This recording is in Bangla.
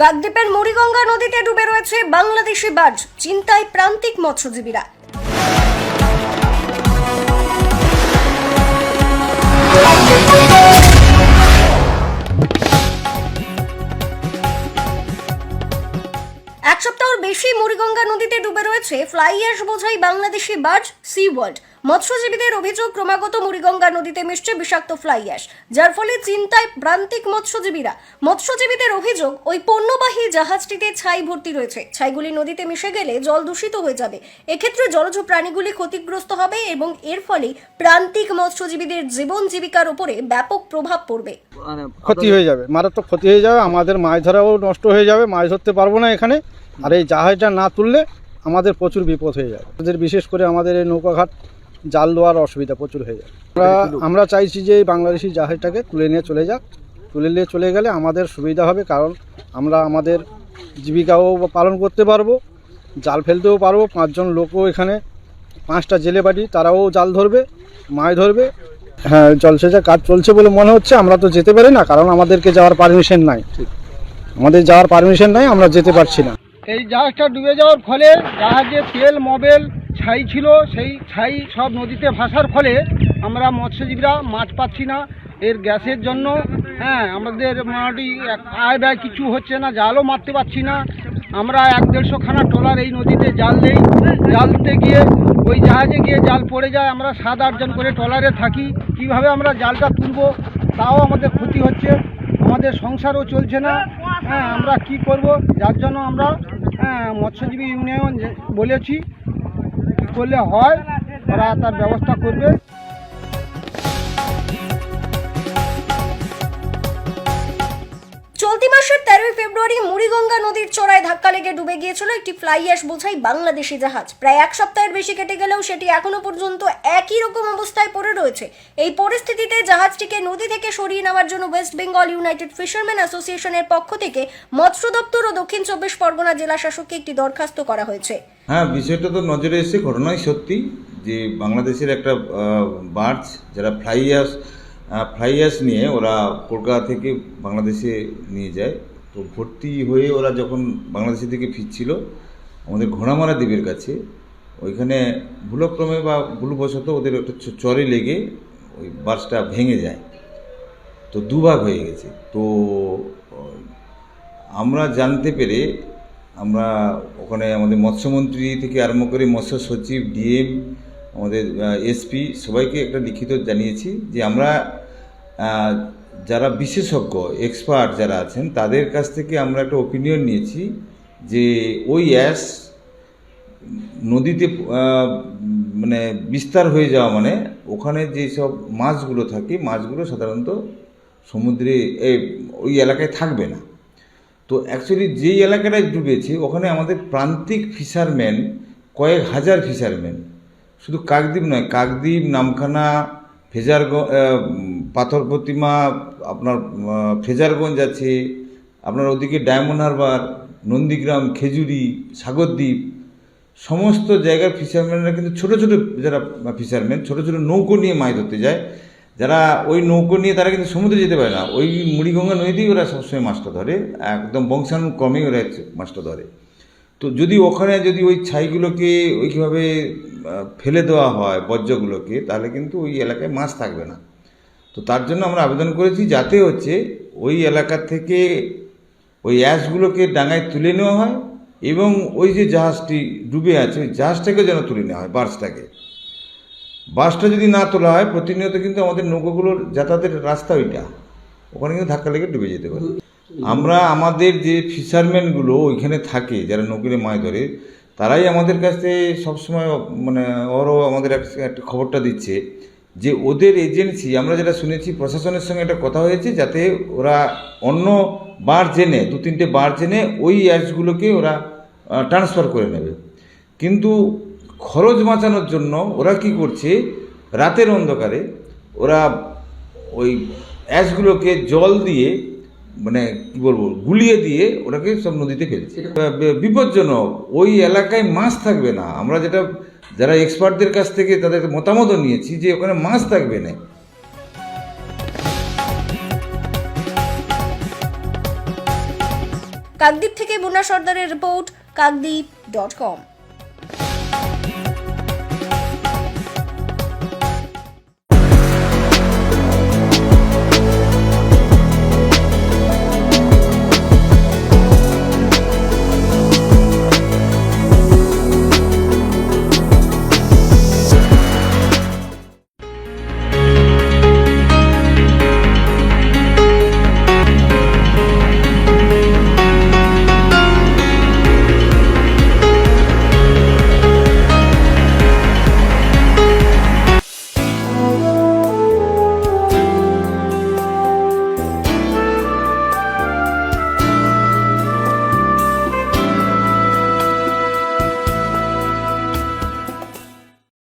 কাকদ্বীপের মুড়িগঙ্গা নদীতে ডুবে রয়েছে বাংলাদেশি বাজ চিন্তায় প্রান্তিক মৎস্যজীবীরা। এক সপ্তাহর বেশি মুড়িগঙ্গা নদীতে ডুবে রয়েছে ফ্লাই অ্যাশ বোঝাই বাংলাদেশি বাজ সি ওয়ার্ল্ড মৎস্যজীবীদের অভিযোগ ক্রমাগত মুড়িগঙ্গা নদীতে মিশছে বিষাক্ত ফ্লাই অ্যাশ যার ফলে চিন্তায় প্রান্তিক মৎস্যজীবীরা। মৎস্যজীবীদের অভিযোগ ওই পণ্যবাহী জাহাজটিতে ছাই ভর্তি রয়েছে। ছাইগুলি নদীতে মিশে গেলে জল দূষিত হয়ে যাবে। এক্ষেত্রে জলজ প্রাণীগুলি ক্ষতিগ্রস্ত হবে এবং এর ফলে প্রান্তিক মৎস্যজীবীদের জীবন জীবিকার উপরে ব্যাপক প্রভাব পড়বে। মানে ক্ষতি হয়ে যাবে। মারাত্মক ক্ষতি হয়ে যাবে। আমাদের মাছ ধরাও নষ্ট হয়ে যাবে। মাছ ধরতে পারব না এখানে। আর এই জাহাজটা না তুললে আমাদের প্রচুর বিপদ হয়ে যাবে। বিশেষ করে আমাদের এই নৌকাঘাট জাল দেওয়ার অসুবিধা প্রচুর হয়ে যায়। আমরা আমরা চাইছি যে এই বাংলাদেশি জাহাজটাকে তুলে নিয়ে চলে যাক। তুলে নিয়ে চলে গেলে আমাদের সুবিধা হবে কারণ আমরা আমাদের জীবিকাও পালন করতে পারব জাল ফেলতেও পারব। পাঁচজন লোকও এখানে পাঁচটা জেলে বাড়ি তারাও জাল ধরবে মাছ ধরবে। হ্যাঁ জলসেচের কাজ চলছে বলে মনে হচ্ছে আমরা তো যেতে পারি না কারণ আমাদেরকে যাওয়ার পারমিশন নাই। আমাদের যাওয়ার পারমিশন নাই আমরা যেতে পারছি না। এই জাহাজটা ডুবে যাওয়ার ফলে জাহাজে তেল মবেল ছাই ছিল সেই ছাই সব নদীতে ভাসার ফলে আমরা মৎস্যজীবীরা মাছ পাচ্ছি না। এর গ্যাসের জন্য হ্যাঁ আমাদের মোটামুটি আয় ব্যয় কিছু হচ্ছে না জালও মারতে পারছি না। আমরা এক দেড়শো খানা ট্রলার এই নদীতে জাল নেই জালতে গিয়ে ওই জাহাজে গিয়ে জাল পড়ে যায়। আমরা সাত আটজন করে ট্রলারে থাকি। কীভাবে আমরা জালটা তুলবো তাও আমাদের ক্ষতি হচ্ছে। আমাদের সংসারও চলছে না। হ্যাঁ আমরা কি করব? যার জন্য আমরা হ্যাঁ, মৎস্যজীবী ইউনিয়ন বলেছি। করলে হয় ওরা তার ব্যবস্থা করবে। চলতি মাসের তেরোই ফেব্রুয়ারি মুড়িগঙ্গা নদীর চড়ায় ধাক্কা লেগে ডুবে গিয়েছিল একটি ফ্লাই অ্যাশ বোঝাই বাংলাদেশি জাহাজ। প্রায় এক সপ্তাহের বেশি কেটে গেলেও সেটি এখনও পর্যন্ত একই রকম অবস্থায় পড়ে রয়েছে। এই পরিস্থিতিতে জাহাজটিকে নদী থেকে সরিয়ে নেওয়ার জন্য ওয়েস্ট বেঙ্গল ইউনাইটেড ফিশারম্যান অ্যাসোসিয়েশনের পক্ষ থেকে মৎস্য দপ্তর ও দক্ষিণ চব্বিশ পরগনা জেলা শাসককে একটি দরখাস্ত করা হয়েছে। হ্যাঁ বিষয়টা তো নজরে এসে ঘটনাই সত্যি যে বাংলাদেশের একটা বার্চ যারা ফ্লাইয়াস ফ্লাইয়াস নিয়ে ওরা কলকাতা থেকে বাংলাদেশে নিয়ে যায়। তো ভর্তি হয়ে ওরা যখন বাংলাদেশ থেকে ফিরছিল, আমাদের ঘোড়ামারা দ্বীপের কাছে, ওইখানে ভুলক্রমে বা ভুলবশত ওদের একটা চরে লেগে ওই বাসটা ভেঙে যায়। তো দুভাগ হয়ে গেছে। তো আমরা জানতে পেরে আমরা ওখানে আমাদের মৎস্যমন্ত্রী থেকে আরম্ভ করে মৎস্য সচিব, ডিএম, আমাদের এসপি সবাইকে একটা লিখিত জানিয়েছি যে আমরা যারা বিশেষজ্ঞ এক্সপার্ট যারা আছেন, তাদের কাছ থেকে আমরা একটা ওপিনিয়ন নিয়েছি যে ওই অ্যাশ নদীতে মানে বিস্তার হয়ে যাওয়া মানে ওখানে যেসব মাছগুলো থাকে, মাছগুলো সাধারণত সমুদ্রে ওই এলাকায় থাকবে না। তো অ্যাকচুয়ালি যেই এলাকাটায় ডুবেছে ওখানে আমাদের প্রান্তিক ফিশারম্যান কয়েক হাজার ফিশারম্যান শুধু কাকদ্বীপ নয়, কাকদ্বীপ, নামখানা, ফেজারগঞ্জ পাথর প্রতিমা, আপনার ফেজারগঞ্জ আছে, আপনার ওদিকে ডায়মন্ড হারবার, নন্দীগ্রাম, খেজুরি, সাগরদ্বীপ, সমস্ত জায়গার ফিশারম্যানরা কিন্তু ছোট ছোট যারা ফিশারম্যান ছোট ছোট নৌকো নিয়ে মাছ ধরতে যায়। যারা ওই নৌকো নিয়ে তারা কিন্তু সমুদ্রে যেতে পারে না। ওই মুড়িগঙ্গা নদীতেই ওরা সবসময় মাছটা ধরে, একদম বংশানুক্রমেই ওরা মাছটা ধরে। তো যদি ওখানে যদি ওই ছাইগুলোকে ওইভাবে ফেলে দেওয়া হয় বর্জ্যগুলোকে, তাহলে কিন্তু ওই এলাকায় মাছ থাকবে না। তো তার জন্য আমরা আবেদন করেছি যাতে হচ্ছে ওই এলাকা থেকে ওই অ্যাশগুলোকে ডাঙায় তুলে নেওয়া হয় এবং ওই যে জাহাজটি ডুবে আছে, ওই জাহাজটাকে যেন তুলে নেওয়া হয়, বার্সটাকে। বাসটা যদি না তোলা হয়, প্রতিনিয়ত কিন্তু আমাদের নৌকোগুলোর যাতায়াতের রাস্তা ওইটা। ওখানে কিন্তু ধাক্কা লেগে ডুবে যেতে পারে। আমরা আমাদের যে ফিশারম্যানগুলো ওইখানে থাকে, যারা নৌকিলে মাছ ধরে, তারাই আমাদের কাছ সবসময় মানে ওরও আমাদের এক- একটা খবরটা দিচ্ছে যে ওদের এজেন্সি, আমরা যেটা শুনেছি প্রশাসনের সঙ্গে একটা কথা হয়েছে যাতে ওরা অন্য বার জেনে, দু তিনটে বার জেনে ওই অ্যাডসগুলোকে ওরা ট্রান্সফার করে নেবে। কিন্তু খরচ বাঁচানোর জন্য ওরা কি করছে? রাতের অন্ধকারে ওরা ওই অ্যাশগুলোকে জল দিয়ে মানে কি বলব, গুলিয়ে দিয়ে ওটাকে সব নদীতে ফেলছে। বিপজ্জনক। ওই এলাকায় মাছ থাকবে না। আমরা যেটা, যারা এক্সপার্টদের কাছ থেকে তাদের মতামতও নিয়েছি যে ওখানে মাছ থাকবে না। কাকদ্বীপ থেকে মুন্না সর্দারের রিপোর্ট, কাকদ্বীপ ডট কম।